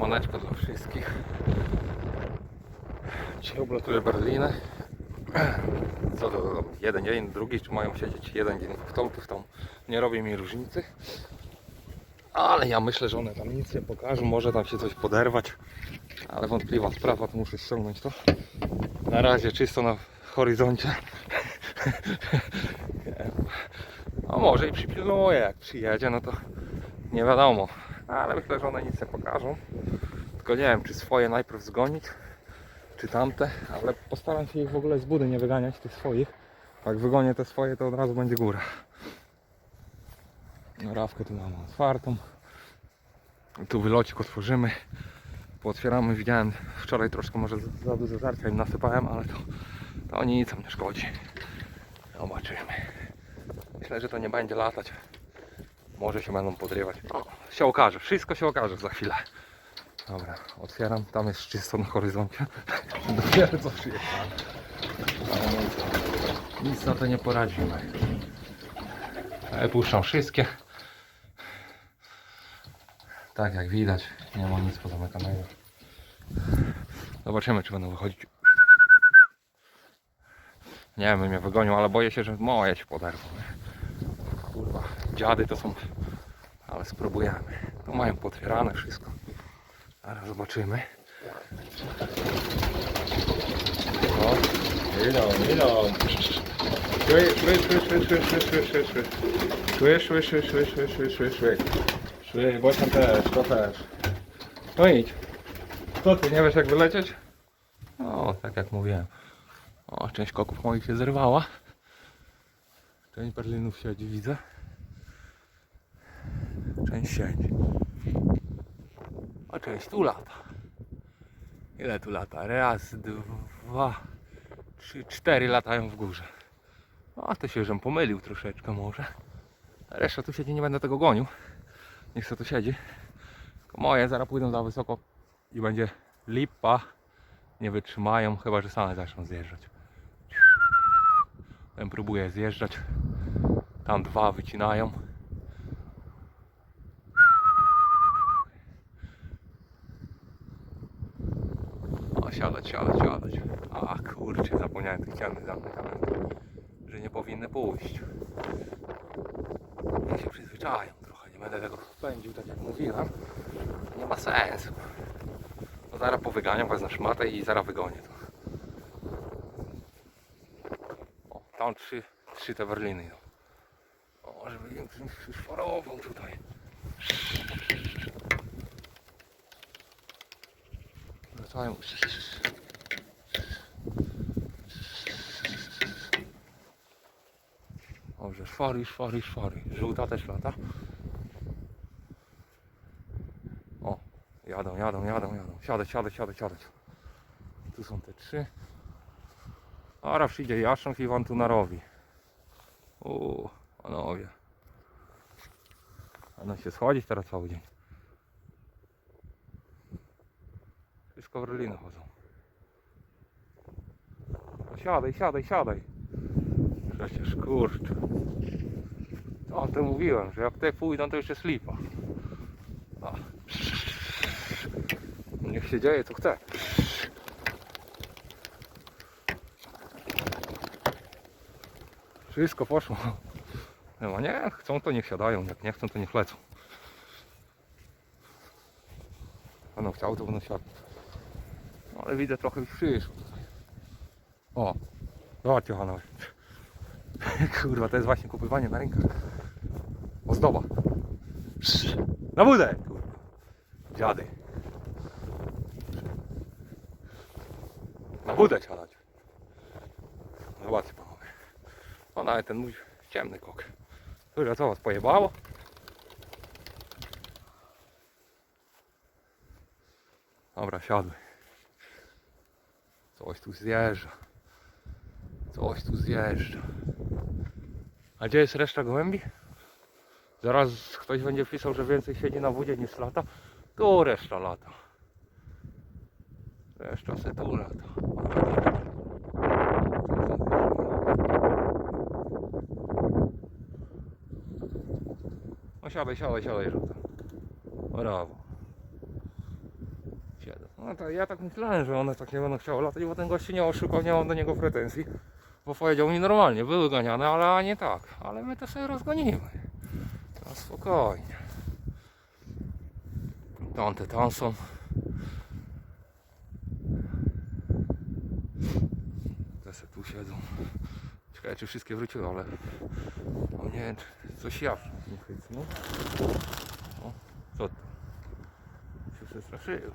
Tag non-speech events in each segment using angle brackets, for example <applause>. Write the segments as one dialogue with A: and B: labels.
A: Siemaneczko dla wszystkich. Dzisiaj oblatuję Berlinę. Co to, jeden dzień, drugi, czy mają siedzieć jeden dzień w tą, czy w tą. Nie robi mi różnicy. Ale ja myślę, że one tam nic nie pokażą. Może tam się coś poderwać. Ale wątpliwa sprawa, to muszę ściągnąć to. Na razie czysto na horyzoncie. <laughs> A może i przypilnuję, jak przyjedzie, no to nie wiadomo. Ale myślę, że one nic nie pokażą. Tylko nie wiem, czy swoje najpierw zgonić, czy tamte, ale postaram się ich w ogóle z budy nie wyganiać, tych swoich. Jak wygonię te swoje, to od razu będzie góra. Rawkę tu mamy otwartą. Tu wylocik otworzymy. Pootwieramy. Widziałem wczoraj troszkę może za- dużo żarcia im nasypałem, ale to, to nic tam nie szkodzi. Zobaczymy. Myślę, że to nie będzie latać. Może się będą podrywać. No, się okaże. Wszystko się okaże za chwilę. Dobra, otwieram. Tam jest czysto na horyzoncie. <laughs> Dopiero co przyjechałem. Nic, na to nie poradzimy. Ale puszczam wszystkie. Tak jak widać, nie ma nic pozamykanego. Zobaczymy, czy będą wychodzić. Nie wiem, mnie wygonią, ale boję się, że moje się poderwą. Kurwa, dziady to są... Ale spróbujemy. Tu mają potwierane wszystko. Zaraz zobaczymy. O, idą, idą. Słysz, słysz, słysz, słysz, słysz, słysz, słysz, słysz. Słysz, słysz, słysz, słysz, słysz, słysz, słysz, słysz. Słysz, bo tam też, to też. No idź. Co ty, nie wiesz jak wylecieć? O, tak jak mówiłem. O, część koków moich się zerwała. Część berlinów siedzi, widzę. Część siedzi. A część tu lata. Ile tu lata? Raz, dwa, trzy, cztery latają w górze. A to się żem pomylił troszeczkę może. Reszta tu siedzi, nie będę tego gonił. Niech se tu siedzi. Tylko moje zaraz pójdą za wysoko i będzie lipa. Nie wytrzymają, chyba że same zaczną zjeżdżać. Ten próbuje zjeżdżać. Tam dwa wycinają. Siadać, siadać, siadać. A kurczę, zapomniałem tych ciemnych zamykamy, że nie powinny pójść. Niech się przyzwyczają trochę, nie będę tego pędził, tak jak mówiłem. Nie ma sensu. No zaraz powyganiam, wezmę szmatę i zaraz wygonię to. O, tam trzy, trzy te werliny idą. O, żeby im szwarował tutaj. Wracają. Dobrze, szwary, szwary, szwary. Żółta też lata. O, jadą, jadą, jadą, jadą. Siadać, siadać, siadać, siadać. Tu są te trzy. Ara przyjdzie Jasząk i wam tu narobi. Uuu, panowie. Będą się schodzić teraz cały dzień. Wszystko w roliny chodzą. No siadaj, siadaj, siadaj. Przecież kurczę. O tym mówiłem, że jak te pójdą to jeszcze slipa. A. Niech się dzieje co chce. Wszystko poszło. No nie, chcą to niech siadają, jak nie chcą to niech lecą. Będą chciały to będą siadać. No ale widzę trochę już przyszło. O, zobaczcie panowie. <laughs> Kurwa, to jest właśnie kupywanie na rynkach. Ozdoba. Na budę! Kurwa. Dziady. Na budę trzeba. Zobaczcie panowie. O nawet ten mój ciemny kok. Kurwa, co was pojebało? Dobra, siadły. Coś tu zjeżdża. Coś tu zjeżdża. A gdzie jest reszta gołębi? Zaraz ktoś będzie pisał, że więcej siedzi na wodzie niż lata. Tu reszta lata. Reszta se tu lata. No siadaj, siadaj, siadaj, żółta. Brawo. Siedzą. No to ja tak myślałem, że one tak nie będą chciały latać, bo ten gość nie oszukał, nie mam do niego pretensji. Bo powiedział mi normalnie, były ganiane, ale nie tak. Ale my to sobie rozgonimy. No spokojnie. Tamte tam są. Te se tu siedzą. Ciekawe czy wszystkie wróciły, ale no nie wiem, czy coś ja nie chycnął. O, co to? Się przestraszyły.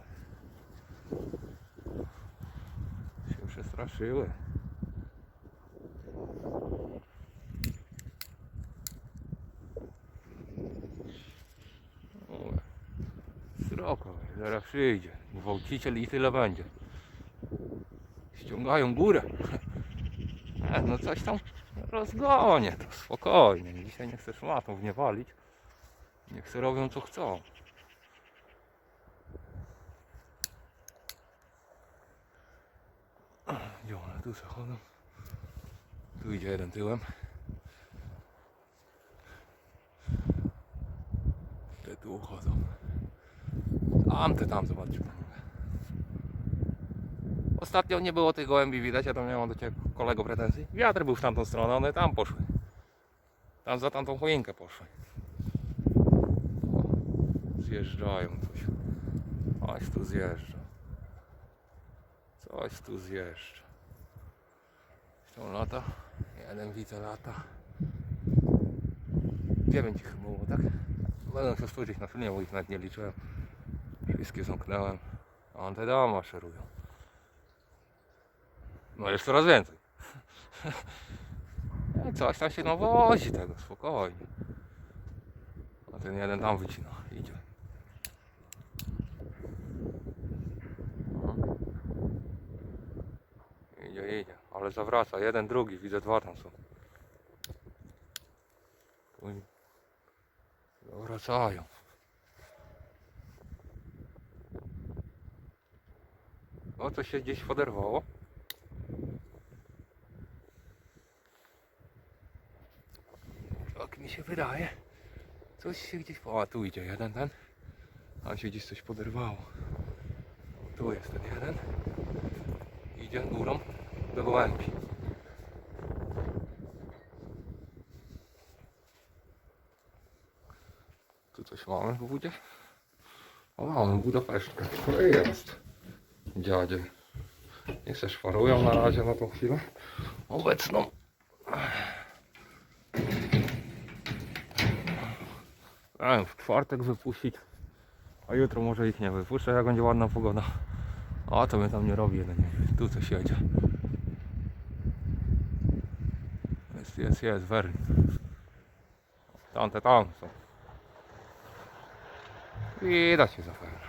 A: Się przestraszyły. O, Sroka, zaraz przyjdzie. Gwałciciel i tyle będzie. Ściągają górę. <laughs> E, no coś tam rozgonię, to spokojnie. Dzisiaj nie chcę szmatów nie walić. Niech se robią co chcą. One tu se chodzą? Tu idzie jeden tyłem. Te tu chodzą. Tamte tam, zobaczcie panowie. Ostatnio nie było tych gołębi widać, ja tam miałem do Ciebie kolego pretensji. Wiatr był w tamtą stronę, one tam poszły. Tam za tamtą choinkę poszły. O, zjeżdżają coś. Coś tu zjeżdża. Coś tu zjeżdża. Tą lata. Jeden widzę lata. Dziewięć ich chyba było, tak? Będę chciał spojrzeć na filmie, bo ich nawet nie liczyłem. Wszystkie zamknąłem. A on te dama maszerują. No jest coraz więcej. <laughs> No, Coś tam się nawozi tego, spokojnie. A ten jeden tam wycina, idzie. No. Idzie, idzie, ale zawraca, jeden, drugi, widzę dwa tam są. Tu i- Zawracają. O, coś się gdzieś poderwało. Tak mi się wydaje. Coś się gdzieś... O, a tu idzie jeden ten. Tam się gdzieś coś poderwało. Tu jest ten jeden. Idzie górą do gołębi. Tu coś mamy w budzie? O, mamy Budapesztkę. To jest. Dziadzie. Niech se szwarują na razie na tą chwilę. Obecną. W czwartek wypuścić, a jutro może ich nie wypuszczę, jak będzie ładna pogoda. A to mnie tam nie robi jeden, nie Tu coś jedzie. Jest, jest, jest, Werni. Tamte tam są. Widać się zapewne.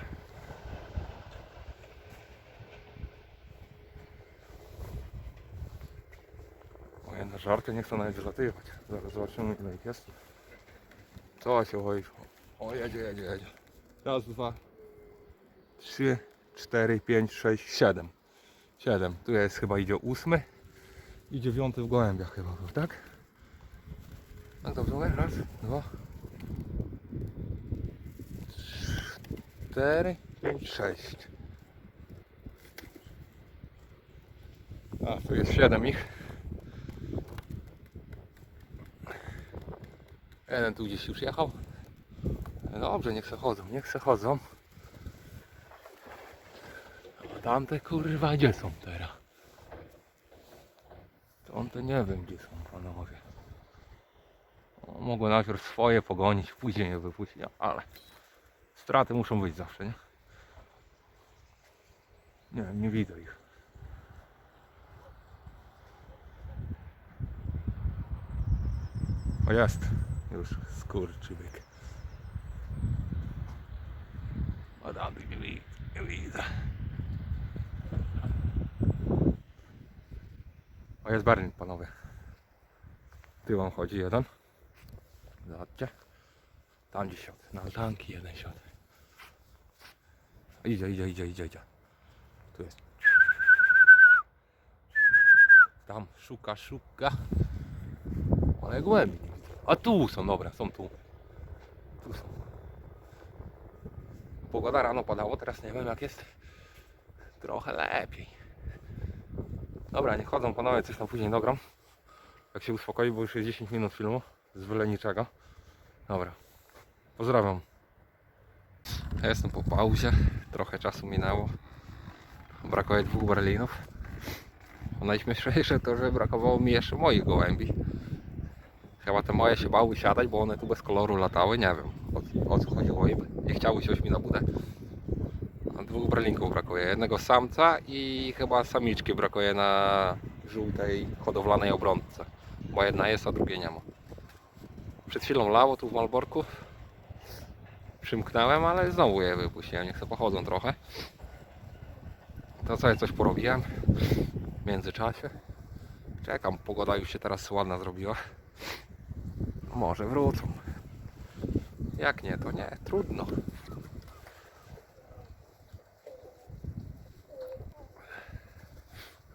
A: Moje na żarty nie chcą nawet zlatywać. Zaraz zobaczymy ile ich jest. Co się oj. O jedzie, jedzie, jedzie. Raz, dwa, trzy, cztery, pięć, sześć, siedem. Siedem. Tu jest chyba idzie ósmy. I dziewiąty w gołębiach chyba był, tak? Tak dobrze? Raz, dwa. Cztery, pięć, sześć. A, tu jest siedem ich. Jeden tu gdzieś już jechał. Dobrze, niech se chodzą, niech se chodzą. A tamte kurwa gdzie są teraz? Tamte nie wiem gdzie są panowie. O, mogą najpierw swoje pogonić, później je wypuścić, ale straty muszą być zawsze, nie? Nie wiem, nie widzę ich. O jest, już skurczybyk. A dalej nie widzę, nie widzę. O jest Berlin, panowie. Tyłem chodzi jeden. Zobaczcie. Tam gdzieś siadł. Na altanki jeden siadł. Idzie, idzie, idzie, idzie, idzie. Tu jest. Tam szuka, szuka. Ale głębi. A tu są, dobra, są tu. Tu są. pogoda rano padało, teraz nie wiem jak jest. Trochę lepiej. Dobra, nie chodzą panowie, coś tam później dogram. Jak się uspokoi, bo już jest 10 minut filmu z wyleniczego. Dobra, pozdrawiam. Ja jestem po pauzie, trochę czasu minęło. Brakuje dwóch berlinów. Najśmieszniejsze to, że brakowało mi jeszcze moich gołębi. Chyba te moje się bały siadać, bo one tu bez koloru latały, nie wiem o, o co chodziło im. Nie chciały się mi na budę. A dwóch berlinków brakuje. Jednego samca i chyba samiczki brakuje na żółtej hodowlanej obrączce. Bo jedna jest, a drugiej nie ma. Przed chwilą lało tu w Malborku. Przymknąłem, ale znowu je wypuściłem. Niech sobie pochodzą trochę. To sobie coś porobiłem w międzyczasie. Czekam, pogoda już się teraz ładna zrobiła. Może wrócą. Jak nie, to nie. Trudno.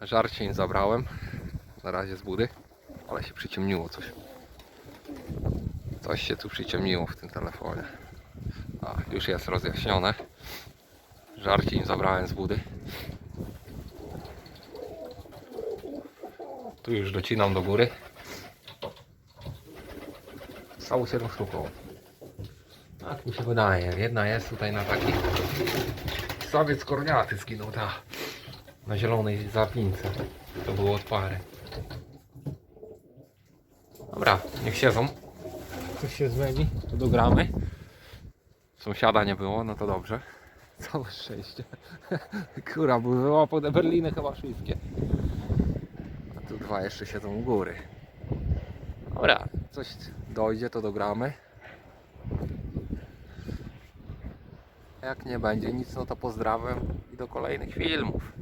A: Żarcie im zabrałem. Na razie z budy. Ale się przyciemniło coś. Coś się tu przyciemniło w tym telefonie. A, już jest rozjaśnione. Żarcie im zabrałem z budy. Tu już docinam do góry. Stało 7 sztuk. o. Tak mi się wydaje. Jedna jest tutaj na taki stawiec korniaty skinął ta na zielonej zapince. To było od pary. Dobra, niech siedzą. Coś się zmieni, to dogramy. Sąsiada nie było, no to dobrze. Całe szczęście. <laughs> Kura, by wyłapał te Berliny chyba wszystkie. A tu dwa jeszcze siedzą u góry. Dobra, coś dojdzie, to dogramy. Jak nie będzie nic, no to pozdrawiam i do kolejnych filmów.